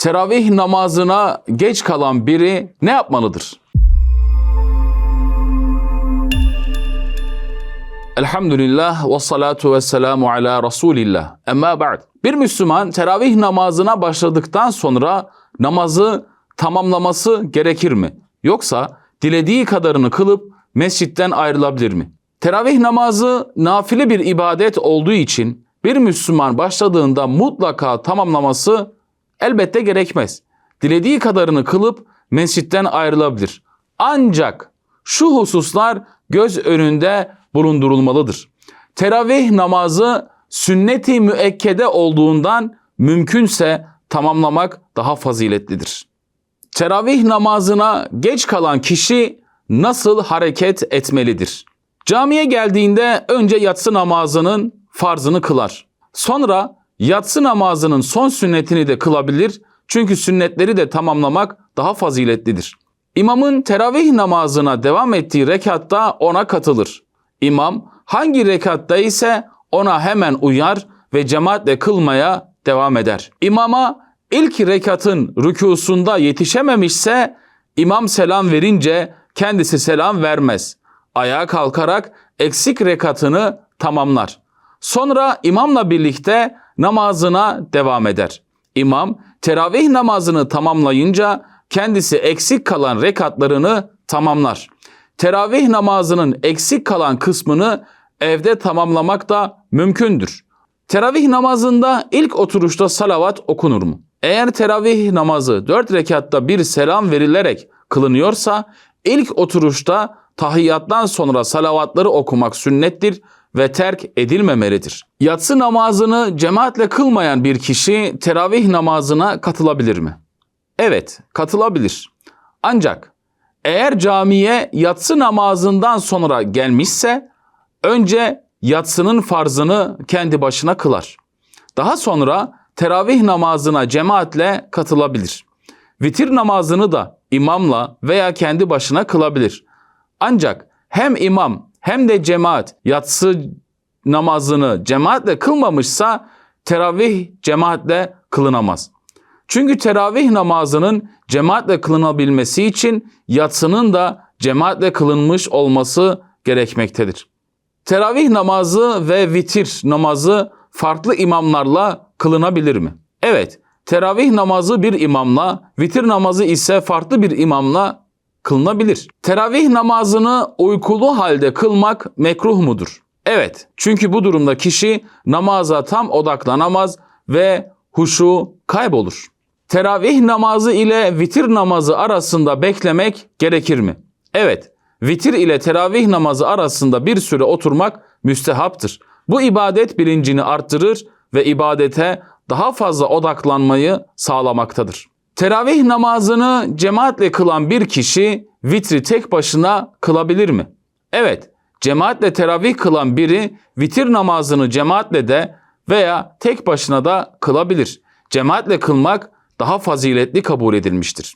teravih namazına geç kalan biri ne yapmalıdır? Elhamdülillah ve salatu ve selamu ala Resulillah. Emma ba'd. Bir Müslüman teravih namazına başladıktan sonra namazı tamamlaması gerekir mi? Yoksa dilediği kadarını kılıp mescitten ayrılabilir mi? Teravih namazı nafile bir ibadet olduğu için bir Müslüman başladığında mutlaka tamamlaması elbette gerekmez. Dilediği kadarını kılıp mescitten ayrılabilir. Ancak şu hususlar göz önünde bulundurulmalıdır. Teravih namazı sünnet-i müekkede olduğundan mümkünse tamamlamak daha faziletlidir. Teravih namazına geç kalan kişi nasıl hareket etmelidir? Camiye geldiğinde önce yatsı namazının farzını kılar. Sonra yatsı namazının son sünnetini de kılabilir. Çünkü sünnetleri de tamamlamak daha faziletlidir. İmamın teravih namazına devam ettiği rekatta ona katılır. İmam hangi rekatta ise ona hemen uyar ve cemaatle kılmaya devam eder. İmama ilk rekatın rükusunda yetişememişse imam selam verince kendisi selam vermez. Ayağa kalkarak eksik rekatını tamamlar. Sonra imamla birlikte namazına devam eder. İmam teravih namazını tamamlayınca kendisi eksik kalan rekatlarını tamamlar. Teravih namazının eksik kalan kısmını evde tamamlamak da mümkündür. Teravih namazında ilk oturuşta salavat okunur mu? Eğer teravih namazı 4 rekatta bir selam verilerek kılınıyorsa ilk oturuşta tahiyyattan sonra salavatları okumak sünnettir ve terk edilmemelidir. Yatsı namazını cemaatle kılmayan bir kişi teravih namazına katılabilir mi? Evet, katılabilir. Ancak eğer camiye yatsı namazından sonra gelmişse önce yatsının farzını kendi başına kılar. Daha sonra teravih namazına cemaatle katılabilir. Vitir namazını da imamla veya kendi başına kılabilir. Ancak hem imam hem de cemaat yatsı namazını cemaatle kılmamışsa teravih cemaatle kılınamaz. Çünkü teravih namazının cemaatle kılınabilmesi için yatsının da cemaatle kılınmış olması gerekmektedir. Teravih namazı ve vitir namazı farklı imamlarla kılınabilir mi? Evet, teravih namazı bir imamla, vitir namazı ise farklı bir imamla kılınabilir. Teravih namazını uykulu halde kılmak mekruh mudur? Evet, çünkü bu durumda kişi namaza tam odaklanamaz ve huşu kaybolur. Teravih namazı ile vitir namazı arasında beklemek gerekir mi? Evet, vitir ile teravih namazı arasında bir süre oturmak müstehaptır. Bu ibadet bilincini arttırır ve ibadete daha fazla odaklanmayı sağlamaktadır. Teravih namazını cemaatle kılan bir kişi vitri tek başına kılabilir mi? Evet, cemaatle teravih kılan biri vitir namazını cemaatle de veya tek başına da kılabilir. Cemaatle kılmak daha faziletli kabul edilmiştir.